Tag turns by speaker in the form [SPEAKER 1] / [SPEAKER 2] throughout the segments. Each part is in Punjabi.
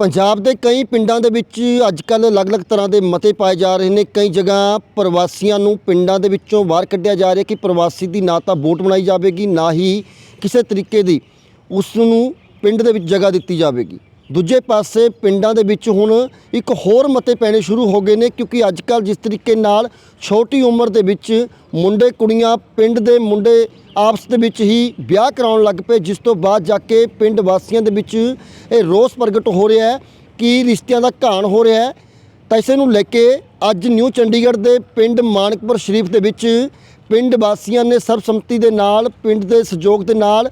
[SPEAKER 1] ਪੰਜਾਬ ਦੇ ਕਈ ਪਿੰਡਾਂ ਦੇ ਵਿੱਚ ਅੱਜ ਕੱਲ੍ਹ ਅਲੱਗ-ਅਲੱਗ ਤਰ੍ਹਾਂ ਦੇ ਮਤੇ ਪਾਏ ਜਾ ਰਹੇ ਨੇ। ਕਈ ਜਗ੍ਹਾ ਪ੍ਰਵਾਸੀਆਂ ਨੂੰ ਪਿੰਡਾਂ ਦੇ ਵਿੱਚੋਂ ਬਾਹਰ ਕੱਢਿਆ ਜਾ ਰਿਹਾ ਕਿ ਪ੍ਰਵਾਸੀ ਦੀ ਨਾ ਤਾਂ ਵੋਟ ਬਣਾਈ ਜਾਵੇਗੀ, ਨਾ ਹੀ ਕਿਸੇ ਤਰੀਕੇ ਦੀ ਉਸ ਨੂੰ ਪਿੰਡ ਦੇ ਵਿੱਚ ਜਗ੍ਹਾ ਦਿੱਤੀ ਜਾਵੇਗੀ। ਦੂਜੇ ਪਾਸੇ ਪਿੰਡਾਂ ਦੇ ਵਿੱਚ ਹੁਣ ਇੱਕ ਹੋਰ ਮਤੇ ਪੈਣੇ ਸ਼ੁਰੂ ਹੋ ਗਏ ਨੇ, ਕਿਉਂਕਿ ਅੱਜ ਕੱਲ੍ਹ ਜਿਸ ਤਰੀਕੇ ਨਾਲ ਛੋਟੀ ਉਮਰ ਦੇ ਵਿੱਚ ਮੁੰਡੇ ਕੁੜੀਆਂ ਪਿੰਡ ਦੇ ਮੁੰਡੇ ਆਪਸ ਦੇ ਵਿੱਚ ਹੀ ਵਿਆਹ ਕਰਾਉਣ ਲੱਗ ਪਏ, ਜਿਸ ਤੋਂ ਬਾਅਦ ਜਾ ਕੇ ਪਿੰਡ ਵਾਸੀਆਂ ਦੇ ਵਿੱਚ ਇਹ ਰੋਸ ਪ੍ਰਗਟ ਹੋ ਰਿਹਾ ਹੈ ਕਿ ਰਿਸ਼ਤਿਆਂ ਦਾ ਘਾਣ ਹੋ ਰਿਹਾ ਹੈ। ਤਾਂ ਇਸੇ ਨੂੰ ਲੈ ਕੇ ਅੱਜ ਨਿਊ ਚੰਡੀਗੜ੍ਹ ਦੇ ਪਿੰਡ ਮਾਨਕਪੁਰ ਸ਼ਰੀਫ ਦੇ ਵਿੱਚ ਪਿੰਡ ਵਾਸੀਆਂ ਨੇ ਸਰਬਸੰਮਤੀ ਦੇ ਨਾਲ, ਪਿੰਡ ਦੇ ਸਹਿਯੋਗ ਦੇ ਨਾਲ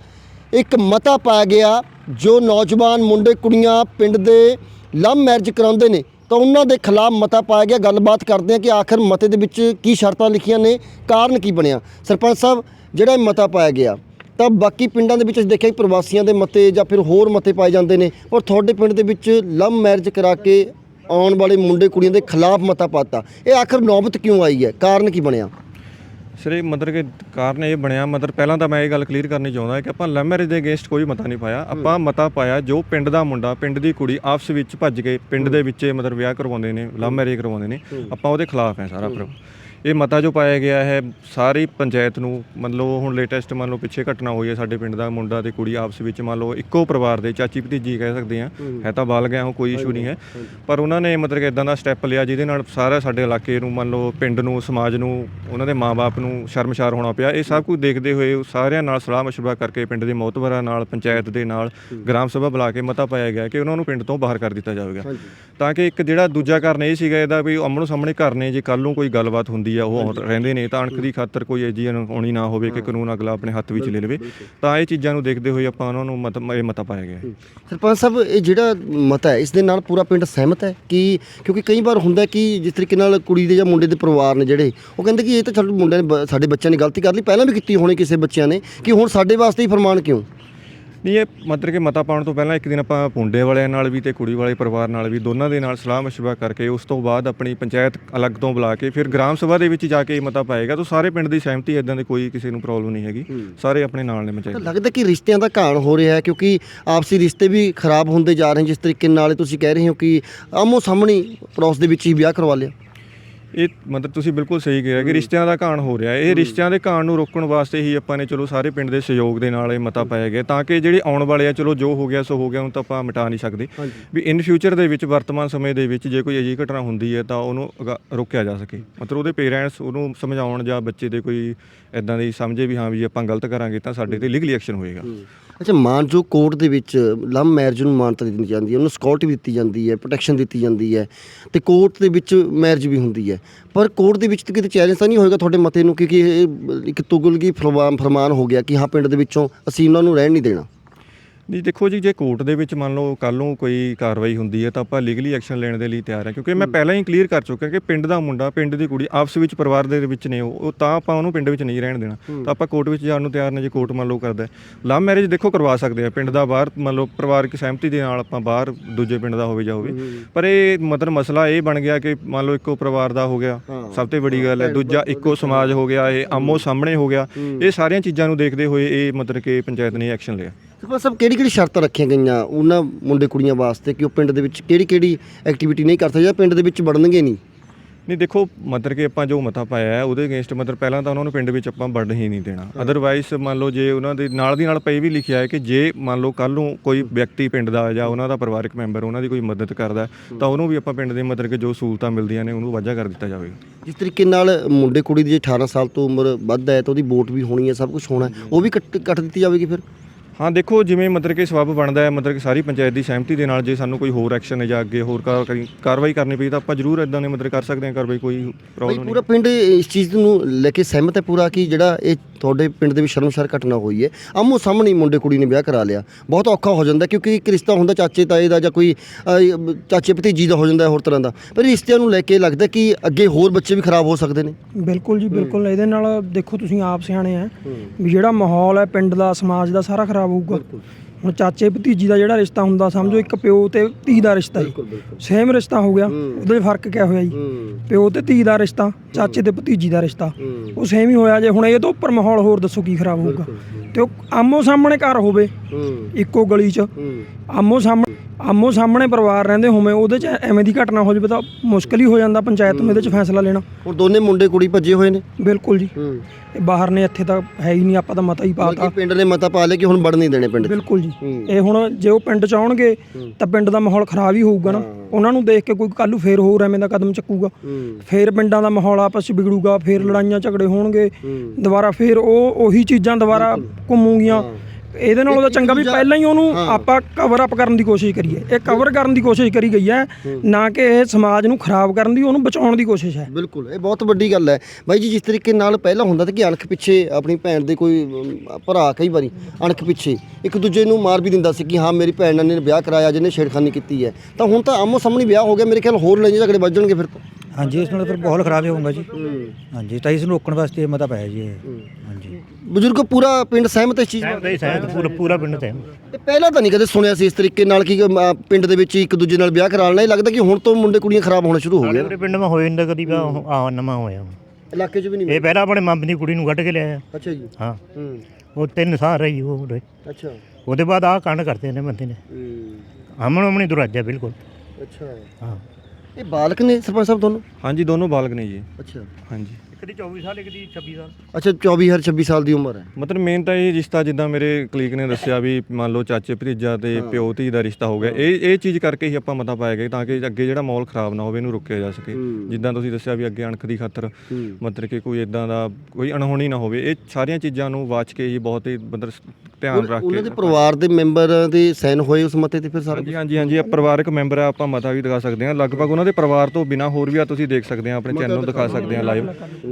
[SPEAKER 1] ਇੱਕ ਮਤਾ ਪਾਇਆ ਗਿਆ ਜੋ ਨੌਜਵਾਨ ਮੁੰਡੇ ਕੁੜੀਆਂ ਪਿੰਡ ਦੇ ਲਵ ਮੈਰਿਜ ਕਰਾਉਂਦੇ ਨੇ। ਤਾਂ ਉਹਨਾਂ ਦੇ ਖਿਲਾਫ ਮਤਾ ਪਾਇਆ ਗਿਆ। ਗੱਲਬਾਤ ਕਰਦੇ ਹਾਂ ਕਿ ਆਖਰ ਮਤੇ ਦੇ ਵਿੱਚ ਕੀ ਸ਼ਰਤਾਂ ਲਿਖੀਆਂ ਨੇ, ਕਾਰਨ ਕੀ ਬਣਿਆ। ਸਰਪੰਚ ਸਾਹਿਬ, ਜਿਹੜਾ ਮਤਾ ਪਾਇਆ ਗਿਆ, ਤਾਂ ਬਾਕੀ ਪਿੰਡਾਂ ਦੇ ਵਿੱਚ ਅਸੀਂ ਦੇਖਿਆ ਕਿ ਪ੍ਰਵਾਸੀਆਂ ਦੇ ਮਤੇ ਜਾਂ ਫਿਰ ਹੋਰ ਮਤੇ ਪਾਏ ਜਾਂਦੇ ਨੇ। ਪਰ ਤੁਹਾਡੇ ਪਿੰਡ ਦੇ ਵਿੱਚ ਲਵ ਮੈਰਿਜ ਕਰਾ ਕੇ ਆਉਣ ਵਾਲੇ ਮੁੰਡੇ ਕੁੜੀਆਂ ਦੇ ਖਿਲਾਫ ਮਤਾ ਪਾਤਾ। ਇਹ ਆਖਰ ਨੌਬਤ ਕਿਉਂ ਆਈ ਹੈ? ਕਾਰਨ ਕੀ ਬਣਿਆ?
[SPEAKER 2] ਸਰ ਇਹ ਮਤਲਬ ਕਿ ਕਾਰਨ ਇਹ ਬਣਿਆ ਮਤਲਬ ਪਹਿਲਾਂ ਤਾਂ ਮੈਂ ਇਹ ਗੱਲ ਕਲੀਅਰ ਕਰਨੀ ਚਾਹੁੰਦਾ ਕਿ ਆਪਾਂ ਲਵ ਮੈਰਿਜ ਦੇ ਅਗੇਂਸਟ ਕੋਈ ਮਤਾ ਨਹੀਂ ਪਾਇਆ। ਆਪਾਂ ਮਤਾ ਪਾਇਆ ਜੋ ਪਿੰਡ ਦਾ ਮੁੰਡਾ ਪਿੰਡ ਦੀ ਕੁੜੀ ਆਪਸ ਵਿੱਚ ਭੱਜ ਕੇ ਪਿੰਡ ਦੇ ਵਿੱਚ ਮਤਲਬ ਵਿਆਹ ਕਰਵਾਉਂਦੇ ਨੇ ਲਵ ਮੈਰਿਜ ਕਰਵਾਉਂਦੇ ਨੇ ਆਪਾਂ ਉਹਦੇ ਖਿਲਾਫ ਹੈ ਸਾਰਾ ਪਰ ਇਹ ਮਤਾ ਜੋ ਪਾਇਆ ਗਿਆ ਹੈ ਸਾਰੀ ਪੰਚਾਇਤ ਨੂੰ ਮੰਨ ਲਓ ਹੁਣ ਲੇਟੈਸਟ ਮੰਨ ਲਓ ਪਿੱਛੇ ਘਟਨਾ ਹੋਈ ਹੈ ਸਾਡੇ ਪਿੰਡ ਦਾ ਮੁੰਡਾ ਤੇ ਕੁੜੀ ਆਪਸ ਵਿੱਚ ਮੰਨ ਲਓ ਇੱਕੋ ਪਰਿਵਾਰ ਦੇ ਚਾਚੀ ਭਤੀਜੀ ਕਹਿ ਸਕਦੇ ਆ ਹੈ। ਤਾਂ ਬਾਲ ਗਿਆ ਉਹ ਕੋਈ ਇਸ਼ੂ ਨਹੀਂ ਹੈ। ਪਰ ਉਹਨਾਂ ਨੇ ਮਤਲਬ ਕਿ ਇਦਾਂ ਦਾ ਸਟੈਪ ਲਿਆ ਜਿਹਦੇ ਨਾਲ ਸਾਰਾ ਸਾਡੇ ਇਲਾਕੇ ਨੂੰ ਮੰਨ ਲਓ ਪਿੰਡ ਨੂੰ ਸਮਾਜ ਨੂੰ ਉਹਨਾਂ ਦੇ ਮਾਪੇ ਨੂੰ ਸ਼ਰਮਸ਼ਾਰ ਹੋਣਾ ਪਿਆ। ਇਹ ਸਭ ਕੁਝ ਦੇਖਦੇ ਹੋਏ ਸਾਰਿਆਂ ਨਾਲ ਸਲਾਹ ਮਸ਼ਵਰਾ ਕਰਕੇ ਪਿੰਡ ਦੇ ਮੌਤਬਰਾਂ ਨਾਲ ਪੰਚਾਇਤ ਦੇ ਨਾਲ ਗ੍ਰਾਮ ਸਭਾ ਬੁਲਾ ਕੇ ਮਤਾ ਪਾਇਆ ਗਿਆ ਕਿ ਉਹਨਾਂ ਨੂੰ ਪਿੰਡ ਤੋਂ ਬਾਹਰ ਕਰ ਦਿੱਤਾ ਜਾਵੇਗਾ। ਤਾਂ ਕਿ ਇੱਕ ਜਿਹੜਾ ਦੂਜਾ ਕਾਰਨ ਇਹ ਸੀਗਾ ਇਹਦਾ ਵੀ ਆਮਣੋ ਸਾਹਮਣੇ ਘਰ ਨੇ ਜੇ ਕੱਲ ਨੂੰ ਕੋਈ ਗੱਲਬਾਤ ਹੁੰਦੀ ਆ ਉਹ ਰਹਿੰਦੇ ਨੇ। ਤਾਂ ਅਣਖ ਦੀ ਖਾਤਰ ਕੋਈ ਅਜੀ ਹੋਣੀ ਨਾ ਹੋਵੇ ਕਿ ਕਾਨੂੰਨ ਅਗਲਾ ਆਪਣੇ ਹੱਥ ਵਿੱਚ ਲੈ ਲਵੇ। ਤਾਂ ਇਹ ਚੀਜ਼ਾਂ ਨੂੰ ਦੇਖਦੇ ਹੋਏ ਆਪਾਂ ਉਹਨਾਂ ਨੂੰ ਮਤ ਇਹ ਮਤਾ ਪਾਇਆ ਗਿਆ।
[SPEAKER 1] ਸਰਪੰਚ ਸਾਹਿਬ ਇਹ ਜਿਹੜਾ ਮਤਾ ਹੈ ਇਸ ਦੇ ਨਾਲ ਪੂਰਾ ਪਿੰਡ ਸਹਿਮਤ ਹੈ ਕਿ ਕਿਉਂਕਿ ਕਈ ਵਾਰ ਹੁੰਦਾ ਕਿ ਜਿਸ ਤਰੀਕੇ ਨਾਲ ਕੁੜੀ ਦੇ ਜਾਂ ਮੁੰਡੇ ਦੇ ਪਰਿਵਾਰ ਨੇ ਜਿਹੜੇ ਉਹ ਕਹਿੰਦੇ ਕਿ ਇਹ ਤਾਂ ਸਾਡੇ ਮੁੰਡੇ ਨੇ ਸਾਡੇ ਬੱਚਿਆਂ ਨੇ ਗਲਤੀ ਕਰ ਲਈ ਪਹਿਲਾਂ ਵੀ ਕੀਤੀ ਹੋਣੀ ਕਿਸੇ ਬੱਚਿਆਂ ਨੇ ਕਿ ਹੁਣ ਸਾਡੇ ਵਾਸਤੇ ਹੀ ਫਰਮਾਨ ਕਿਉਂ?
[SPEAKER 2] ਨਹੀਂ ਇਹ ਮਤਲਬ ਕਿ ਮਤਾ ਪਾਉਣ ਤੋਂ ਪਹਿਲਾਂ ਇੱਕ ਦਿਨ ਆਪਾਂ ਪੁੰਡੇ ਵਾਲਿਆਂ ਨਾਲ ਵੀ ਤੇ ਕੁੜੀ ਵਾਲੇ ਪਰਿਵਾਰ ਨਾਲ ਵੀ ਦੋਨਾਂ ਦੇ ਨਾਲ ਸਲਾਹ ਮਸ਼ਵਰਾ ਕਰਕੇ ਉਸ ਤੋਂ ਬਾਅਦ ਆਪਣੀ ਪੰਚਾਇਤ ਅਲੱਗ ਤੋਂ ਬੁਲਾ ਕੇ ਫਿਰ ਗ੍ਰਾਮ ਸਭਾ ਦੇ ਵਿੱਚ ਜਾ ਕੇ ਇਹ ਮਤਾ ਪਾਏਗਾ। ਤਾਂ ਸਾਰੇ ਪਿੰਡ ਦੀ ਸਹਿਮਤੀ ਇਦਾਂ ਦੇ ਕੋਈ ਕਿਸੇ ਨੂੰ ਪ੍ਰੋਬਲਮ ਨਹੀਂ ਹੈਗੀ। ਸਾਰੇ ਆਪਣੇ ਨਾਲ ਨੇ ਪੰਚਾਇਤ
[SPEAKER 1] ਲੱਗਦਾ ਕਿ ਰਿਸ਼ਤਿਆਂ ਦਾ ਘਾਣ ਹੋ ਰਿਹਾ ਹੈ ਕਿਉਂਕਿ ਆਪਸੀ ਰਿਸ਼ਤੇ ਵੀ ਖਰਾਬ ਹੁੰਦੇ ਜਾ ਰਹੇ ਜਿਸ ਤਰੀਕੇ ਨਾਲ ਤੁਸੀਂ ਕਹਿ ਰਹੇ ਹੋ ਕਿ ਆਮੋ ਸਾਹਮਣੇ ਪੜੋਸ ਦੇ ਵਿੱਚ ਹੀ ਵਿਆਹ ਕਰਵਾ ਲਿਆ।
[SPEAKER 2] ਇਹ ਮਤਲਬ ਤੁਸੀਂ ਬਿਲਕੁਲ ਸਹੀ ਕਿਹਾ ਕਿ ਰਿਸ਼ਤਿਆਂ ਦਾ ਘਾਣ ਹੋ ਰਿਹਾ। ਇਹ ਰਿਸ਼ਤਿਆਂ ਦੇ ਘਾਣ ਨੂੰ ਰੋਕਣ ਵਾਸਤੇ ਹੀ ਆਪਾਂ ਨੇ ਚਲੋ ਸਾਰੇ ਪਿੰਡ ਦੇ ਸਹਿਯੋਗ ਦੇ ਨਾਲ ਇਹ ਮਤਾ ਪਾਇਆ ਗਿਆ। ਤਾਂ ਕਿ ਜਿਹੜੇ ਆਉਣ ਵਾਲੇ ਆ ਚਲੋ ਜੋ ਹੋ ਗਿਆ ਸੋ ਹੋ ਗਿਆ ਉਹਨੂੰ ਤਾਂ ਆਪਾਂ ਮਿਟਾ ਨਹੀਂ ਸਕਦੇ। ਵੀ ਇਨ ਫਿਊਚਰ ਦੇ ਵਿੱਚ ਵਰਤਮਾਨ ਸਮੇਂ ਦੇ ਵਿੱਚ ਜੇ ਕੋਈ ਅਜਿਹੀ ਘਟਨਾ ਹੁੰਦੀ ਹੈ ਤਾਂ ਉਹਨੂੰ ਰੋਕਿਆ ਜਾ ਸਕੇ। ਮਤਲਬ ਉਹਦੇ ਪੇਰੈਂਟਸ ਉਹਨੂੰ ਸਮਝਾਉਣ ਜਾਂ ਬੱਚੇ ਦੇ ਕੋਈ ਇਦਾਂ ਦੀ ਸਮਝੇ ਵੀ ਹਾਂ ਵੀ ਆਪਾਂ ਗਲਤ ਕਰਾਂਗੇ ਤਾਂ ਸਾਡੇ ਤੇ ਲੀਗਲੀ ਐਕਸ਼ਨ ਹੋਏਗਾ।
[SPEAKER 1] ਅੱਛਾ ਮਾਨਜੋ ਕੋਰਟ ਦੇ ਵਿੱਚ ਲਵ ਮੈਰਿਜ ਨੂੰ ਮਾਨਤਾ ਦਿੱਤੀ ਜਾਂਦੀ ਹੈ। ਉਹਨੂੰ ਸਿਕਿਉਰਿਟੀ ਦਿੱਤੀ ਜਾਂਦੀ ਹੈ ਪ੍ਰੋਟੈਕਸ਼ਨ ਦਿੱਤੀ ਜਾਂਦੀ ਹੈ। ਤੇ ਕੋਰਟ ਦੇ ਵਿੱਚ ਮੈਰਿਜ ਵੀ ਹੁੰਦੀ ਹੈ। ਪਰ ਕੋਰਟ ਦੇ ਵਿੱਚ ਤਾਂ ਕਿਤੇ ਚੈਲੰਜ ਤਾਂ ਨਹੀਂ ਹੋਏਗਾ ਤੁਹਾਡੇ ਮਤੇ ਨੂੰ? ਕਿਉਂਕਿ ਇਹ ਇੱਕ ਤੁਗਲਕੀ ਫਰਮਾਨ ਫਰਮਾਨ ਹੋ ਗਿਆ ਕਿ ਹਾਂ, ਪਿੰਡ ਦੇ ਵਿੱਚੋਂ ਅਸੀਂ ਉਹਨਾਂ ਨੂੰ ਰਹਿਣ ਨਹੀਂ ਦੇਣਾ।
[SPEAKER 2] ਨਹੀਂ ਦੇਖੋ ਜੀ ਜੇ ਕੋਰਟ ਦੇ ਵਿੱਚ ਮੰਨ ਲਓ ਕੱਲ ਨੂੰ ਕੋਈ ਕਾਰਵਾਈ ਹੁੰਦੀ ਹੈ ਤਾਂ ਆਪਾਂ ਲੀਗਲੀ ਐਕਸ਼ਨ ਲੈਣ ਦੇ ਲਈ ਤਿਆਰ ਹਾਂ ਕਿਉਂਕਿ ਮੈਂ ਪਹਿਲਾਂ ਹੀ ਕਲੀਅਰ ਕਰ ਚੁੱਕਾ ਕਿ ਪਿੰਡ ਦਾ ਮੁੰਡਾ ਪਿੰਡ ਦੀ ਕੁੜੀ ਆਪਸ ਵਿੱਚ ਪਰਿਵਾਰ ਦੇ ਵਿੱਚ ਨੇ ਉਹ ਉਹ ਤਾਂ ਆਪਾਂ ਉਹਨੂੰ ਪਿੰਡ ਵਿੱਚ ਨਹੀਂ ਰਹਿਣ ਦੇਣਾ। ਤਾਂ ਆਪਾਂ ਕੋਰਟ ਵਿੱਚ ਜਾਣ ਨੂੰ ਤਿਆਰ ਨੇ ਜੇ ਕੋਰਟ ਮੰਨ ਲਓ ਕਰਦਾ ਲਵ ਮੈਰਿਜ ਦੇਖੋ ਕਰਵਾ ਸਕਦੇ ਆ ਪਿੰਡ ਦਾ ਬਾਹਰ ਮੰਨ ਲਓ ਪਰਿਵਾਰਕ ਸਹਿਮਤੀ ਦੇ ਨਾਲ ਆਪਾਂ ਬਾਹਰ ਦੂਜੇ ਪਿੰਡ ਦਾ ਹੋਵੇ ਜਾਂ ਹੋਵੇ। ਪਰ ਇਹ ਮਤਲਬ ਮਸਲਾ ਇਹ ਬਣ ਗਿਆ ਕਿ ਮੰਨ ਲਓ ਇੱਕੋ ਪਰਿਵਾਰ ਦਾ ਹੋ ਗਿਆ ਸਭ ਤੋਂ ਵੱਡੀ ਗੱਲ ਹੈ ਦੂਜਾ ਇੱਕੋ ਸਮਾਜ ਹੋ ਗਿਆ ਇਹ ਆਮੋ ਸਾਹਮਣੇ ਹੋ ਗਿਆ। ਇਹ ਸਾਰੀਆਂ ਚੀਜ਼ਾਂ ਨੂੰ ਦੇਖਦੇ ਹੋਏ ਇਹ ਮਤਲਬ ਕਿ ਪੰਚਾਇਤ ਨੇ ਐਕਸ਼ਨ ਲਿਆ।
[SPEAKER 1] ਸਰਪੰਚ ਸਾਹਿਬ ਕਿਹੜੀ ਕਿਹੜੀ ਸ਼ਰਤਾਂ ਰੱਖੀਆਂ ਗਈਆਂ ਉਹਨਾਂ ਮੁੰਡੇ ਕੁੜੀਆਂ ਵਾਸਤੇ ਕਿ ਉਹ ਪਿੰਡ ਦੇ ਵਿੱਚ ਕਿਹੜੀ ਕਿਹੜੀ ਐਕਟੀਵਿਟੀ ਨਹੀਂ ਕਰ ਸਕਦੇ ਜਾਂ ਪਿੰਡ ਦੇ ਵਿੱਚ ਵੜਨਗੇ ਨਹੀਂ?
[SPEAKER 2] ਨਹੀਂ ਦੇਖੋ ਮਤਲਬ ਕਿ ਆਪਾਂ ਜੋ ਮਤਾ ਪਾਇਆ ਹੈ ਉਹਦੇ ਅਗੇਂਸਟ ਮਤਲਬ ਪਹਿਲਾਂ ਤਾਂ ਉਹਨਾਂ ਨੂੰ ਪਿੰਡ ਵਿੱਚ ਆਪਾਂ ਵੜਨ ਹੀ ਨਹੀਂ ਦੇਣਾ। ਅਦਰਵਾਈਜ਼ ਮੰਨ ਲਓ ਜੇ ਉਹਨਾਂ ਦੇ ਨਾਲ ਦੀ ਨਾਲ ਪਈ ਵੀ ਲਿਖਿਆ ਹੈ ਕਿ ਜੇ ਮੰਨ ਲਓ ਕੱਲ ਨੂੰ ਕੋਈ ਵਿਅਕਤੀ ਪਿੰਡ ਦਾ ਜਾਂ ਉਹਨਾਂ ਦਾ ਪਰਿਵਾਰਕ ਮੈਂਬਰ ਉਹਨਾਂ ਦੀ ਕੋਈ ਮਦਦ ਕਰਦਾ ਤਾਂ ਉਹਨੂੰ ਵੀ ਆਪਾਂ ਪਿੰਡ ਦੇ ਮਤਲਬ ਕਿ ਜੋ ਸਹੂਲਤਾਂ ਮਿਲਦੀਆਂ ਨੇ ਉਹਨੂੰ ਵਾਧਾ ਕਰ ਦਿੱਤਾ ਜਾਵੇਗਾ।
[SPEAKER 1] ਜਿਸ ਤਰੀਕੇ ਨਾਲ ਮੁੰਡੇ ਕੁੜੀ ਦੀ ਜੇ 18 ਸਾਲ ਤੋਂ ਉਮਰ ਵੱਧ ਹੈ ਤਾਂ ਉਹਦੀ ਵੋਟ ਵੀ ਹੋਣੀ ਹੈ ਸਭ ਕੁਝ ਹੋਣਾ ਉਹ ਵੀ ਕੱਟ ਕੱਟ ਦਿੱਤੀ ਜਾਵੇਗੀ ਫਿਰ?
[SPEAKER 2] ਹਾਂ ਦੇਖੋ ਜਿਵੇਂ ਮਤਲਬ ਕਿ ਸਬਬ ਬਣਦਾ ਹੈ ਮਤਲਬ ਕਿ ਸਾਰੀ ਪੰਚਾਇਤ ਦੀ ਸਹਿਮਤੀ ਦੇ ਨਾਲ ਜੇ ਸਾਨੂੰ ਕੋਈ ਹੋਰ ਐਕਸ਼ਨ ਜਾਂ ਅੱਗੇ ਹੋਰ ਕਾਰਵਾਈ ਕਾਰਵਾਈ ਕਰਨੀ ਪਈ ਤਾਂ ਆਪਾਂ ਜ਼ਰੂਰ ਇਦਾਂ ਦੇ ਮਤਲਬ ਕਰ ਸਕਦੇ ਹਾਂ ਕਾਰਵਾਈ ਕੋਈ ਪ੍ਰੋਬਲਮ ਨਹੀਂ
[SPEAKER 1] ਪੂਰਾ ਪਿੰਡ ਇਸ ਚੀਜ਼ ਨੂੰ ਲੈ ਕੇ ਸਹਿਮਤ ਹੈ ਪੂਰਾ ਕਿ ਜਿਹੜਾ ਇਹ ਤੁਹਾਡੇ ਪਿੰਡ ਦੇ ਵਿੱਚ ਸ਼ਰਮਸ਼ਾਰ ਘਟਨਾ ਹੋਈ ਹੈ। ਆਮੋ ਸਾਹਮਣੇ ਹੀ ਮੁੰਡੇ ਕੁੜੀ ਨੇ ਵਿਆਹ ਕਰਾ ਲਿਆ। ਬਹੁਤ ਔਖਾ ਹੋ ਜਾਂਦਾ ਕਿਉਂਕਿ ਇੱਕ ਰਿਸ਼ਤਾ ਹੁੰਦਾ ਚਾਚੇ ਤਾਏ ਦਾ ਜਾਂ ਕੋਈ ਚਾਚੇ ਭਤੀਜੀ ਦਾ ਹੋ ਜਾਂਦਾ ਹੋਰ ਤਰ੍ਹਾਂ ਦਾ। ਪਰ ਰਿਸ਼ਤਿਆਂ ਨੂੰ ਲੈ ਕੇ ਲੱਗਦਾ ਕਿ ਅੱਗੇ ਹੋਰ ਬੱਚੇ ਵੀ ਖਰਾਬ ਹੋ ਸਕਦੇ ਨੇ।
[SPEAKER 3] ਬਿਲਕੁਲ ਜੀ ਬਿਲਕੁਲ। ਇਹਦੇ ਨਾਲ ਦੇਖੋ ਤੁਸੀਂ ਆਪ ਸਿਆਣੇ ਆ ਵੀ ਜਿਹੜਾ ਮਾਹੌਲ ਹੈ ਪਿੰਡ ਦਾ ਸਮਾਜ ਦਾ ਸਾਰਾ ਖਰਾਬ ਹੋਊਗਾ। ਹੁਣ ਚਾਚੇ ਭਤੀਜੀ ਦਾ ਜਿਹੜਾ ਰਿਸ਼ਤਾ ਹੁੰਦਾ ਸਮਝੋ ਇੱਕ ਪਿਓ ਤੇ ਧੀ ਦਾ ਰਿਸ਼ਤਾ ਹੈ। ਸੇਮ ਰਿਸ਼ਤਾ ਹੋ ਗਿਆ ਉਹਦੇ ਫ਼ਰਕ ਕਿਆ ਹੋਇਆ ਜੀ? ਪਿਓ ਤੇ ਧੀ ਦਾ ਰਿਸ਼ਤਾ ਚਾਚੇ ਤੇ ਭਤੀਜੀ ਦਾ ਰਿਸ਼ਤਾ। ਉਹ ਸੇਮ ਹੀ ਹੋਇਆ ਜੇ ਹੁਣ ਇਹ ਤੋਂ ਉੱਪਰ ਮਾਹੌਲ ਹੋਰ ਦੱਸੋ ਕੀ ਖਰਾਬ ਹੋਊਗਾ। ਤੇ ਉਹ ਆਮੋ ਸਾਹਮਣੇ ਘਰ ਹੋਵੇ
[SPEAKER 1] ਹੂੰ।
[SPEAKER 3] ਇੱਕੋ ਗਲੀ 'ਚ।
[SPEAKER 1] ਹੂੰ।
[SPEAKER 3] ਆਮੋ ਸਾਹਮਣੇ ਆਮੋ ਸਾਹਮਣੇ ਪਰਿਵਾਰ ਰਹਿੰਦੇ ਹੋਵੇ ਉਹਦੇ 'ਚ ਐਵੇਂ ਦੀ ਘਟਨਾ ਹੋ ਜਾਵੇ ਤਾਂ ਮੁਸ਼ਕਲ ਹੀ ਹੋ ਜਾਂਦਾ ਪੰਚਾਇਤ ਨੂੰ ਇਹਦੇ 'ਚ ਫੈਸਲਾ ਲੈਣਾ।
[SPEAKER 1] ਹੁਣ ਦੋਨੇ ਮੁੰਡੇ ਕੁੜੀ ਭੱਜੇ ਹੋਏ ਨੇ।
[SPEAKER 3] ਬਿਲਕੁਲ ਜੀ।
[SPEAKER 1] ਹੂੰ।
[SPEAKER 3] ਇਹ ਬਾਹਰ ਨੇ ਇੱਥੇ ਤਾਂ ਹੈ ਹੀ ਨਹੀਂ ਆਪਾਂ ਤਾਂ ਮਤਾ ਹੀ ਪਾਤਾ
[SPEAKER 1] ਬਾਕੀ ਪਿੰਡ ਨੇ ਮਤਾ ਪਾ ਲਿਆ ਕਿ ਹੁਣ ਵੜ ਨਹੀਂ ਦੇਣੇ ਪਿੰਡ 'ਚ।
[SPEAKER 3] ਬਿਲਕੁਲ ਜੀ।
[SPEAKER 1] ਹੂੰ।
[SPEAKER 3] ਇਹ ਹੁਣ ਜੇ ਉਹ ਪਿੰਡ ਚ ਆਉਣਗੇ ਤਾਂ ਪਿੰਡ ਦਾ ਮਾਹੌਲ ਖਰਾਬ ਹੀ ਹੋਊਗਾ ਨਾ। ਉਹਨਾਂ ਨੂੰ ਦੇਖ ਕੇ ਕੋਈ ਕੱਲ ਫੇਰ ਹੋਰ ਐਵੇਂ ਦਾ ਕਦਮ ਚੱਕੂਗਾ। ਫੇਰ ਪਿੰਡਾਂ ਦਾ ਮਾਹੌਲ ਆਪਸ ਚ ਵਿਗੜੂਗਾ ਫੇਰ ਲੜਾਈਆਂ ਝਗੜੇ ਹੋਣਗੇ। ਦੁਬਾਰਾ ਫੇਰ ਉਹ ਉਹੀ ਚੀਜ਼ਾਂ ਦੁਬਾਰਾ ਘੁੰਮੂਗੀਆਂ। ਇਹਦੇ ਨਾਲੋਂ ਤਾਂ ਚੰਗਾ ਵੀ ਪਹਿਲਾਂ ਹੀ ਉਹਨੂੰ ਆਪਾਂ ਕਵਰ ਅਪ ਕਰਨ ਦੀ ਕੋਸ਼ਿਸ਼ ਕਰੀਏ। ਇਹ ਕਵਰ ਕਰਨ ਦੀ ਕੋਸ਼ਿਸ਼ ਕਰੀ ਗਈ ਹੈ ਨਾ ਕਿ ਇਹ ਸਮਾਜ ਨੂੰ ਖਰਾਬ ਕਰਨ ਦੀ ਉਹਨੂੰ ਬਚਾਉਣ ਦੀ ਕੋਸ਼ਿਸ਼ ਹੈ।
[SPEAKER 1] ਬਿਲਕੁਲ ਇਹ ਬਹੁਤ ਵੱਡੀ ਗੱਲ ਹੈ। ਬਾਈ ਜੀ ਜਿਸ ਤਰੀਕੇ ਨਾਲ ਪਹਿਲਾਂ ਹੁੰਦਾ ਸੀ ਕਿ ਅਣਖ ਪਿੱਛੇ ਆਪਣੀ ਭੈਣ ਦੇ ਕੋਈ ਭਰਾ ਕਈ ਵਾਰੀ ਅਣਖ ਪਿੱਛੇ ਇੱਕ ਦੂਜੇ ਨੂੰ ਮਾਰ ਵੀ ਦਿੰਦਾ ਸੀ ਕਿ ਹਾਂ ਮੇਰੀ ਭੈਣ ਨੇ ਵਿਆਹ ਕਰਾਇਆ ਜਿਹਨੇ ਛੇੜਖਾਨੀ ਕੀਤੀ ਹੈ। ਤਾਂ ਹੁਣ ਤਾਂ ਆਮੋ ਸਾਹਮਣੇ ਵਿਆਹ ਹੋ ਗਿਆ ਮੇਰੇ ਖਿਆਲ ਹੋਰ ਲੜਾਈਆਂ ਝਗੜੇ ਵੱਧ ਜਾਣਗੇ ਫਿਰ ਤਾਂ।
[SPEAKER 4] ਹਾਂਜੀ ਇਸ ਨਾਲ ਫਿਰ ਮਾਹੌਲ ਖਰਾਬ ਹੀ ਹੋਊਗਾ ਜੀ। ਹਾਂਜੀ ਤਾਂ ਇਸ ਨੂੰ ਰੋਕਣ ਵਾਸਤੇ ਇਹ ਮਤਾ ਪਾਇਆ ਜੀ ਇਹ। ਹਾਂਜੀ।
[SPEAKER 1] ਬਜ਼ੁਰਗ ਪੂਰਾ ਪਿੰਡ ਸਹਿਮਤ ਇਸ ਚੀਜ਼ ਨਾਲ?
[SPEAKER 5] ਸਹਿਮਤ ਪੂਰਾ ਪੂਰਾ ਪਿੰਡ ਤੇ
[SPEAKER 1] ਤੇ ਪਹਿਲਾਂ ਤਾਂ ਨਹੀਂ ਕਦੇ ਸੁਣਿਆ ਸੀ ਇਸ ਤਰੀਕੇ ਨਾਲ ਕਿ ਅਮ, ਪਿੰਡ ਦੇ ਵਿੱਚ ਇੱਕ ਦੂਜੇ ਨਾਲ ਵਿਆਹ ਕਰਾ ਲੈਣਾ। ਇਹ ਲੱਗਦਾ ਕਿ ਹੁਣ ਤੋਂ ਮੁੰਡੇ ਕੁੜੀਆਂ ਖਰਾਬ ਹੋਣਾ ਸ਼ੁਰੂ ਹੋ ਗਏ
[SPEAKER 5] ਪਿੰਡ ਮੈਂ ਹੋਏ ਨਹੀਂ ਕਦੀ ਆ ਨਵਾਂ ਹੋਇਆ।
[SPEAKER 1] ਇਲਾਕੇ 'ਚ ਵੀ ਨਹੀਂ
[SPEAKER 5] ਇਹ ਪਹਿਲਾਂ ਆਪਣੇ ਮਾਮੇ ਦੀ ਕੁੜੀ ਨੂੰ ਕੱਢ ਕੇ ਲਿਆਇਆ।
[SPEAKER 1] ਅੱਛਾ ਜੀ।
[SPEAKER 5] ਹਾਂ।
[SPEAKER 1] ਹੂੰ।
[SPEAKER 5] ਉਹ ਤਿੰਨ ਸਾਲ ਰਹੀ ਉਹ ਉਰੇ।
[SPEAKER 1] ਅੱਛਾ।
[SPEAKER 5] ਉਹਦੇ ਬਾਅਦ ਆਹ ਕਾਂਡ ਕਰਤੇ ਨੇ ਬੰਦੇ ਨੇ।
[SPEAKER 1] ਹੂੰ।
[SPEAKER 5] ਅਮਨ ਅਮਨੀ ਦੁਰਾਜਾ ਬਿਲਕੁਲ।
[SPEAKER 1] ਅੱਛਾ।
[SPEAKER 5] ਹਾਂ।
[SPEAKER 1] ਇਹ ਬਾਲਕ ਨੇ ਸਰਪੰਚ ਸਾਹਿਬ ਤੁਹਾਨੂੰ
[SPEAKER 2] ਹਾਂਜੀ ਦੋਨੋਂ ਬਾਲਗ ਨੇ ਜੀ।
[SPEAKER 1] ਅੱਛਾ।
[SPEAKER 2] ਹਾਂਜੀ।
[SPEAKER 5] ਇੱਕ ਦੀ 24 ਸਾਲ ਇੱਕ ਦੀ 26 ਸਾਲ?
[SPEAKER 1] ਅੱਛਾ 24 ਹਰ 26 ਸਾਲ ਦੀ ਉਮਰ ਹੈ।
[SPEAKER 2] ਮਤਲਬ ਮੇਨ ਤਾਂ ਇਹ ਰਿਸ਼ਤਾ ਜਿੱਦਾਂ ਮੇਰੇ ਕਲੀਗ ਨੇ ਦੱਸਿਆ ਵੀ ਮੰਨ ਲਓ ਚਾਚੇ ਭਤੀਜਾ ਤੇ ਪਿਓ ਧੀ ਦਾ ਰਿਸ਼ਤਾ ਹੋ ਗਿਆ। ਇਹ ਇਹ ਚੀਜ਼ ਕਰਕੇ ਹੀ ਆਪਾਂ ਮਤਾ ਪਾਇਆ ਗਿਆ ਤਾਂ ਕਿ ਅੱਗੇ ਜਿਹੜਾ ਮਾਹੌਲ ਖਰਾਬ ਨਾ ਹੋਵੇ ਇਹਨੂੰ ਰੋਕਿਆ ਜਾ ਸਕੇ। ਜਿੱਦਾਂ ਤੁਸੀਂ ਦੱਸਿਆ ਵੀ ਅੱਗੇ ਅਣਖ ਦੀ ਖਾਤਰ ਮਤਲਬ ਕਿ ਕੋਈ ਇਦਾਂ ਦਾ ਕੋਈ ਅਣਹੋਣੀ ਨਾ ਹੋਵੇ। ਇਹ ਸਾਰੀਆਂ ਚੀਜ਼ਾਂ ਨੂੰ ਵਾਚ ਕੇ ਹੀ ਬਹੁਤ ਹੀ ਮਤਲਬ ਧਿਆਨ ਰੱਖ
[SPEAKER 1] ਉਹਨਾਂ
[SPEAKER 2] ਕੇ
[SPEAKER 1] ਦੇ ਪਰਿਵਾਰ ਦੇ ਮੈਂਬਰ ਦੇ ਸਾਈਨ ਹੋਏ ਉਸ ਮਤੇ ਤੇ ਫਿਰ ਸਾਰਾ
[SPEAKER 2] ਹਾਂਜੀ ਹਾਂਜੀ ਹਾਂਜੀ ਇਹ ਪਰਿਵਾਰਕ ਮੈਂਬਰ ਆ ਆਪਾਂ ਮਤਾ ਵੀ ਦਿਖਾ ਸਕਦੇ ਹਾਂ। ਲਗਭਗ ਉਹਨਾਂ ਦੇ ਪਰਿਵਾਰ ਤੋਂ ਬਿਨਾ ਹੋਰ ਵੀ ਆ ਤੁਸੀਂ ਦੇਖ ਸਕਦੇ ਆ ਆਪਣੇ ਚੈਨਲ ਨੂੰ ਦਿਖਾ ਸਕਦੇ ਆ ਲਾਈਵ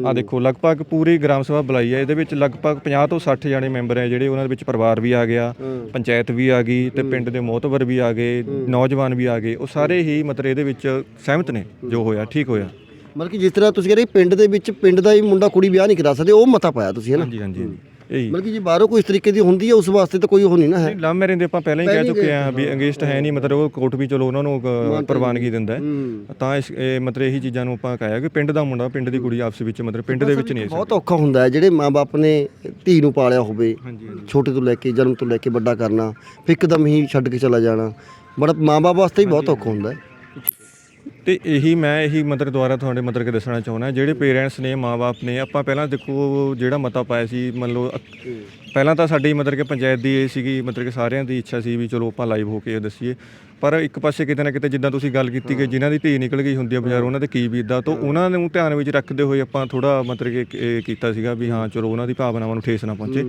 [SPEAKER 2] ਆ ਦੇਖੋ ਲਗਭਗ ਪੂਰੀ ਗ੍ਰਾਮ ਸਭਾ ਬੁਲਾਈ ਹੈ ਇਹਦੇ ਵਿੱਚ ਲਗਭਗ 50 ਤੋਂ 60 ਜਾਣੇ ਮੈਂਬਰ ਹੈ ਜਿਹੜੇ ਉਹਨਾਂ ਦੇ ਵਿੱਚ ਪਰਿਵਾਰ ਵੀ ਆ ਗਿਆ ਪੰਚਾਇਤ ਵੀ ਆ ਗਈ ਤੇ ਪਿੰਡ ਦੇ ਮੋਹਤਵਰ ਵੀ ਆ ਗਏ ਨੌਜਵਾਨ ਵੀ ਆ ਗਏ। ਉਹ ਸਾਰੇ ਹੀ ਮਤਲਬ ਇਹਦੇ ਵਿੱਚ ਸਹਿਮਤ ਨੇ ਜੋ ਹੋਇਆ ਠੀਕ ਹੋਇਆ।
[SPEAKER 1] ਮਤਲਬ ਕਿ ਜਿਸ ਤਰ੍ਹਾਂ ਤੁਸੀਂ ਕਹਿੰਦੇ ਪਿੰਡ ਦੇ ਵਿੱਚ ਪਿੰਡ ਦਾ ਹੀ ਮੁੰਡਾ ਕੁੜੀ ਵਿਆਹ ਨਹੀਂ ਕਰਾ ਸਕਦੇ ਉਹ ਮਤਾ ਪਾਇਆ ਤੁਸੀਂ ਹੈ ਨਾ?
[SPEAKER 2] ਹਾਂਜੀ ਹਾਂਜੀ।
[SPEAKER 1] ਮਤਲਬ ਕਿ ਜੇ ਬਾਹਰੋਂ ਕੋਈ ਇਸ ਤਰੀਕੇ ਦੀ ਹੁੰਦੀ ਹੈ ਉਸ ਵਾਸਤੇ ਤਾਂ ਕੋਈ ਉਹ ਨਹੀਂ ਨਾ ਹੈ।
[SPEAKER 2] ਲਵ ਮੈਰਿਜ ਦੇ ਆਪਾਂ ਪਹਿਲਾਂ ਹੀ ਕਹਿ ਚੁੱਕੇ ਆ ਵੀ ਅੰਗੇਜਡ ਹੈ। ਨਹੀਂ ਮਤਲਬ ਉਹ ਕੋਰਟ ਵੀ ਚਲੋ ਉਹਨਾਂ ਨੂੰ ਪ੍ਰਵਾਨਗੀ ਦਿੰਦਾ ਹੈ। ਤਾਂ ਇਸ ਇਹ ਮਤਲਬ ਇਹੀ ਚੀਜ਼ਾਂ ਨੂੰ ਆਪਾਂ ਕਹਿਆ ਕਿ ਪਿੰਡ ਦਾ ਮੁੰਡਾ ਪਿੰਡ ਦੀ ਕੁੜੀ ਆਪਸ ਵਿੱਚ ਮਤਲਬ ਪਿੰਡ ਦੇ ਵਿੱਚ ਨਹੀਂ
[SPEAKER 1] ਬਹੁਤ ਔਖਾ ਹੁੰਦਾ ਹੈ ਜਿਹੜੇ ਮਾਪੇ ਨੇ ਧੀ ਨੂੰ ਪਾਲਿਆ ਹੋਵੇ ਛੋਟੇ ਤੋਂ ਲੈ ਕੇ ਜਨਮ ਤੋਂ ਲੈ ਕੇ ਵੱਡਾ ਕਰਨਾ ਫਿਰ ਇੱਕਦਮ ਹੀ ਛੱਡ ਕੇ ਚਲਾ ਜਾਣਾ। ਬੜਾ ਮਾਪੇ ਵਾਸਤੇ ਹੀ ਬਹੁਤ ਔਖਾ ਹੁੰਦਾ ਹੈ।
[SPEAKER 2] ਤੇ ਇਹੀ ਮੈਂ ਇਹੀ ਮਤਲਬ ਦੁਆਰਾ ਤੁਹਾਡੇ ਮਤਲਬ ਕਿ ਦੱਸਣਾ ਚਾਹੁੰਦਾ ਜਿਹੜੇ ਪੇਰੈਂਟਸ ਨੇ ਮਾਪੇ ਨੇ ਆਪਾਂ ਪਹਿਲਾਂ ਦੇਖੋ ਜਿਹੜਾ ਮਤਾ ਪਾਇਆ ਸੀ ਮੰਨ ਲਓ ਪਹਿਲਾਂ ਤਾਂ ਸਾਡੀ ਮਤਲਬ ਕਿ ਪੰਚਾਇਤ ਦੀ ਇਹ ਸੀਗੀ ਮਤਲਬ ਕਿ ਸਾਰਿਆਂ ਦੀ ਇੱਛਾ ਸੀ ਵੀ ਚਲੋ ਆਪਾਂ ਲਾਈਵ ਹੋ ਕੇ ਦੱਸੀਏ। ਪਰ ਇੱਕ ਪਾਸੇ ਕਿਤੇ ਨਾ ਕਿਤੇ ਜਿੱਦਾਂ ਤੁਸੀਂ ਗੱਲ ਕੀਤੀ ਕਿ ਜਿਨ੍ਹਾਂ ਦੀ ਧੀ ਨਿਕਲ ਗਈ ਹੁੰਦੀ ਆ ਬਾਜ਼ਾਰ ਉਹਨਾਂ ਤੇ ਕੀ ਬੀਤਦਾ ਤਾਂ ਉਹਨਾਂ ਨੂੰ ਧਿਆਨ ਵਿੱਚ ਰੱਖਦੇ ਹੋਏ ਆਪਾਂ ਥੋੜਾ ਮਤਲਬ ਕਿ ਕੀਤਾ ਸੀਗਾ ਵੀ ਹਾਂ ਚਲੋ ਉਹਨਾਂ ਦੀ ਭਾਵਨਾਵਾਂ ਨੂੰ ਠੇਸ ਨਾ ਪਹੁੰਚੇ।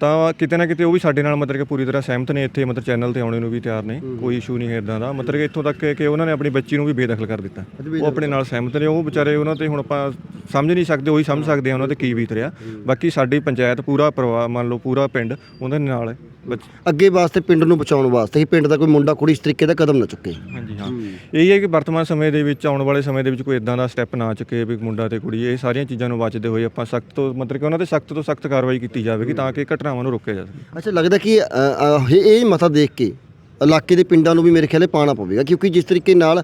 [SPEAKER 2] ਤਾਂ ਕਿਤੇ ਨਾ ਕਿਤੇ ਉਹ ਵੀ ਸਾਡੇ ਨਾਲ ਮਤਲਬ ਕਿ ਪੂਰੀ ਤਰ੍ਹਾਂ ਸਹਿਮਤ ਨੇ ਇੱਥੇ ਮਤਲਬ ਚੈਨਲ ਤੇ ਆਉਣੇ ਨੂੰ ਵੀ ਤਿਆਰ ਨੇ ਕੋਈ ਇਸ਼ੂ ਨਹੀਂ ਹੈ ਇਦਾਂ ਦਾ। ਮਤਲਬ ਕਿ ਇੱਥੋਂ ਤੱਕ ਕਿ- ਉਹਨਾਂ ਨੇ ਆਪਣੀ ਬੱਚੀ ਨੂੰ ਵੀ ਬੇਦਖਲ ਕਰ ਦਿੱਤਾ। ਉਹ ਆਪਣੇ ਨਾਲ ਸਹਿਮਤ ਨੇ ਉਹ ਵਿਚਾਰੇ ਉਹਨਾਂ ਤੇ ਹੁਣ ਆਪਾਂ ਸਮਝ ਨਹੀਂ ਸਕਦੇ ਉਹੀ ਸਮਝ ਸਕਦੇ ਆ ਉਹਨਾਂ ਤੇ ਕੀ ਬੀਤ ਰਿਹਾ। ਬਾਕੀ ਸਾਡੀ ਪੰਚਾਇਤ ਪੂਰਾ ਪਰਿਵਾਰ ਮੰਨ ਲਓ ਪੂਰਾ ਪਿੰਡ ਉਹਨਾਂ ਦੇ ਨਾਲ ਹੈ
[SPEAKER 1] ਅੱਗੇ ਵਾਸਤੇ ਪਿੰਡ ਨੂੰ ਬਚਾਉਣ ਵਾਸਤੇ ਹੀ ਪਿੰਡ ਦਾ ਕੋਈ ਮੁੰਡਾ ਕੁੜੀ ਇਸ ਤਰੀਕੇ ਦਾ ਕਦਮ ਨਾ ਚੁੱਕੇ।
[SPEAKER 2] ਹਾਂਜੀ ਹਾਂ। ਇਹ ਹੈ ਕਿ ਵਰਤਮਾਨ ਸਮੇਂ ਦੇ ਵਿੱਚ ਆਉਣ ਵਾਲੇ ਸਮੇਂ ਦੇ ਵਿੱਚ ਕੋਈ ਇਦਾਂ ਦਾ ਸਟੈਪ ਨਾ ਚੁੱਕੇ ਵੀ ਮੁੰਡਾ ਤੇ ਕੁੜੀ ਇਹ ਸਾਰੀਆਂ ਚੀਜ਼ਾਂ ਨੂੰ ਬਚਦੇ ਹੋਏ ਆਪਾਂ ਸਖਤ ਤੋਂ ਮਤਲਬ ਕਿ ਉਹਨਾਂ ਤੇ ਸਖਤ ਤੋਂ ਸਖਤ ਕਾਰਵਾਈ ਕੀਤੀ ਜਾਵੇਗੀ ਤਾਂ ਕਿ ਘਟਨਾਵਾਂ ਨੂੰ ਰੋਕਿਆ ਜਾ ਸਕੇ।
[SPEAKER 1] ਅੱਛਾ ਲੱਗਦਾ ਕਿ ਇਹ ਇਹ ਮਤਾ ਦੇਖ ਕੇ ਇਲਾਕੇ ਦੇ ਪਿੰਡਾਂ ਨੂੰ ਵੀ ਮੇਰੇ ਖਿਆਲੇ ਪਾਣਾ ਪਵੇਗਾ ਕਿਉਂਕਿ ਜਿਸ ਤਰੀਕੇ ਨਾਲ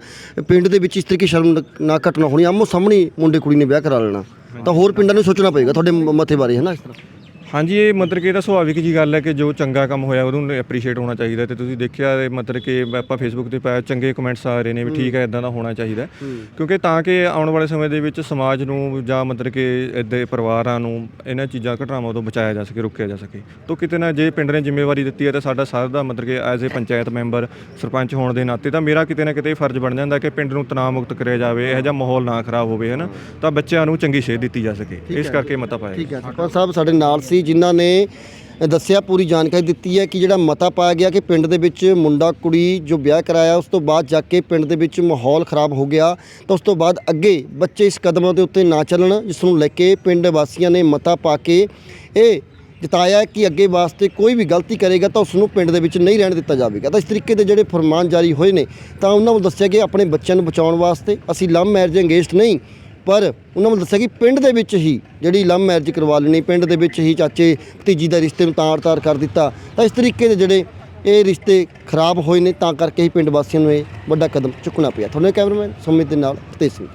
[SPEAKER 1] ਪਿੰਡ ਦੇ ਵਿੱਚ ਇਸ ਤਰੀਕੇ ਸ਼ਰਮ ਨਾ ਘਟਨਾ ਹੋਣੀ ਆਮੋ ਸਾਹਮਣੇ ਮੁੰਡੇ ਕੁੜੀ ਨੇ ਵਿਆਹ ਕਰਾ ਲੈਣਾ। ਤਾਂ ਹੋਰ ਪਿੰਡਾਂ ਨੂੰ ਸੋਚਣਾ ਪਏਗਾ ਤੁਹਾਡੇ ਮ- ਮਤੇ ਬਾਰੇ ਹੈ ਨਾ ਇਸ ਤਰ੍ਹਾਂ?
[SPEAKER 2] ਹਾਂਜੀ ਇਹ ਮਤਲਬ ਕਿ ਇਹਦਾ ਸੁਭਾਵਿਕ ਜੀ ਗੱਲ ਹੈ ਕਿ ਜੋ ਚੰਗਾ ਕੰਮ ਹੋਇਆ ਉਹਨੂੰ ਐਪਰੀਸ਼ੀਏਟ ਹੋਣਾ ਚਾਹੀਦਾ ਤੇ ਤੁਸੀਂ ਦੇਖਿਆ ਇਹ ਮਤਲਬ ਕਿ ਆਪਾਂ ਫੇਸਬੁੱਕ ਤੇ ਪਾਇਆ ਚੰਗੇ ਕਮੈਂਟਸ ਆ ਰਹੇ ਨੇ ਵੀ ਠੀਕ ਹੈ ਇਦਾਂ ਦਾ ਹੋਣਾ ਚਾਹੀਦਾ। ਕਿਉਂਕਿ ਤਾਂ ਕਿ ਆਉਣ ਵਾਲੇ ਸਮੇਂ ਦੇ ਵਿੱਚ ਸਮਾਜ ਨੂੰ ਜਾਂ ਮਤਲਬ ਕਿ ਇਦਾਂ ਪਰਿਵਾਰਾਂ ਨੂੰ ਇਹਨਾਂ ਚੀਜ਼ਾਂ ਘਟਨਾਵਾਂ ਤੋਂ ਬਚਾਇਆ ਜਾ ਸਕੇ ਰੋਕਿਆ ਜਾ ਸਕੇ। ਤੋਂ ਕਿਤੇ ਨਾ ਜੇ ਪਿੰਡ ਨੇ ਜ਼ਿੰਮੇਵਾਰੀ ਦਿੱਤੀ ਹੈ ਤਾਂ ਸਾਡਾ ਸਾਰਾ ਦਾ ਮਤਲਬ ਕਿ as a panchayat member sarpanch ਹੋਣ ਦੇ ਨਾਤੇ ਤਾਂ ਮੇਰਾ ਕਿਤੇ ਨਾ ਕਿਤੇ ਫਰਜ਼ ਬਣ ਜਾਂਦਾ ਕਿ ਪਿੰਡ ਨੂੰ ਤਣਾਅ ਮੁਕਤ ਕਰਿਆ ਜਾਵੇ ਇਹੋ ਜਿਹਾ ਮਾਹੌਲ ਨਾ ਖਰਾਬ ਹੋਵੇ ਹੈ ਨਾ ਤਾਂ ਬੱਚਿਆਂ ਨੂੰ ਚੰਗੀ ਸੇਧ ਦਿੱਤੀ ਜਾ ਸਕੇ। ਇਸ ਕਰਕੇ ਮਤਾ ਪਾਇਆ
[SPEAKER 1] ਠੀਕ ਹੈ। ਸਰਪੰਚ ਸਾਹਿਬ ਸਾਡੇ ਨਾਲ ਸੀ। ਜਿਨ੍ਹਾਂ ਨੇ ਦੱਸਿਆ, ਪੂਰੀ ਜਾਣਕਾਰੀ ਦਿੱਤੀ ਹੈ ਕਿ ਜਿਹੜਾ ਮਤਾ ਪਾਇਆ ਗਿਆ ਕਿ ਪਿੰਡ ਦੇ ਵਿੱਚ ਮੁੰਡਾ ਕੁੜੀ ਜੋ ਵਿਆਹ ਕਰਾਇਆ, ਉਸ ਤੋਂ ਬਾਅਦ ਜਾ ਕੇ ਪਿੰਡ ਦੇ ਵਿੱਚ ਮਾਹੌਲ ਖਰਾਬ ਹੋ ਗਿਆ, ਤਾਂ ਉਸ ਤੋਂ ਬਾਅਦ ਅੱਗੇ ਬੱਚੇ ਇਸ ਕਦਮਾਂ ਦੇ ਉੱਤੇ ਨਾ ਚੱਲਣ, ਜਿਸ ਨੂੰ ਲੈ ਕੇ ਪਿੰਡ ਵਾਸੀਆਂ ਨੇ ਮਤਾ ਪਾ ਕੇ ਇਹ ਜਤਾਇਆ ਕਿ ਅੱਗੇ ਵਾਸਤੇ ਕੋਈ ਵੀ ਗਲਤੀ ਕਰੇਗਾ ਤਾਂ ਉਸ ਨੂੰ ਪਿੰਡ ਦੇ ਵਿੱਚ ਨਹੀਂ ਰਹਿਣ ਦਿੱਤਾ ਜਾਵੇਗਾ। ਤਾਂ ਇਸ ਤਰੀਕੇ ਦੇ ਜਿਹੜੇ ਫਰਮਾਨ ਜਾਰੀ ਹੋਏ ਨੇ, ਤਾਂ ਉਹਨਾਂ ਨੂੰ ਦੱਸਿਆ ਕਿ ਆਪਣੇ ਬੱਚਿਆਂ ਨੂੰ ਬਚਾਉਣ ਵਾਸਤੇ, ਅਸੀਂ ਲਵ ਮੈਰਿਜ ਅੰਗੇਜਡ ਨਹੀਂ ਪਰ ਉਹਨਾਂ ਨੂੰ ਦੱਸਿਆ ਕਿ ਪਿੰਡ ਦੇ ਵਿੱਚ ਹੀ ਜਿਹੜੀ ਲਵ ਮੈਰਿਜ ਕਰਵਾ ਲੈਣੀ, ਪਿੰਡ ਦੇ ਵਿੱਚ ਹੀ ਚਾਚੇ ਭਤੀਜੀ ਦਾ ਰਿਸ਼ਤੇ ਨੂੰ ਤਾਰ-ਤਾਰ ਕਰ ਦਿੱਤਾ। ਤਾਂ ਇਸ ਤਰੀਕੇ ਦੇ ਜਿਹੜੇ ਇਹ ਰਿਸ਼ਤੇ ਖਰਾਬ ਹੋਏ ਨੇ, ਤਾਂ ਕਰਕੇ ਹੀ ਪਿੰਡ ਵਾਸੀਆਂ ਨੂੰ ਇਹ ਵੱਡਾ ਕਦਮ ਚੁੱਕਣਾ ਪਿਆ। ਤੁਹਾਨੂੰ ਕੈਮਰਾਮੈਨ ਸੁਮਿਤ ਦੇ ਨਾਲ ਫਤਿਹ ਸਿੰਘ।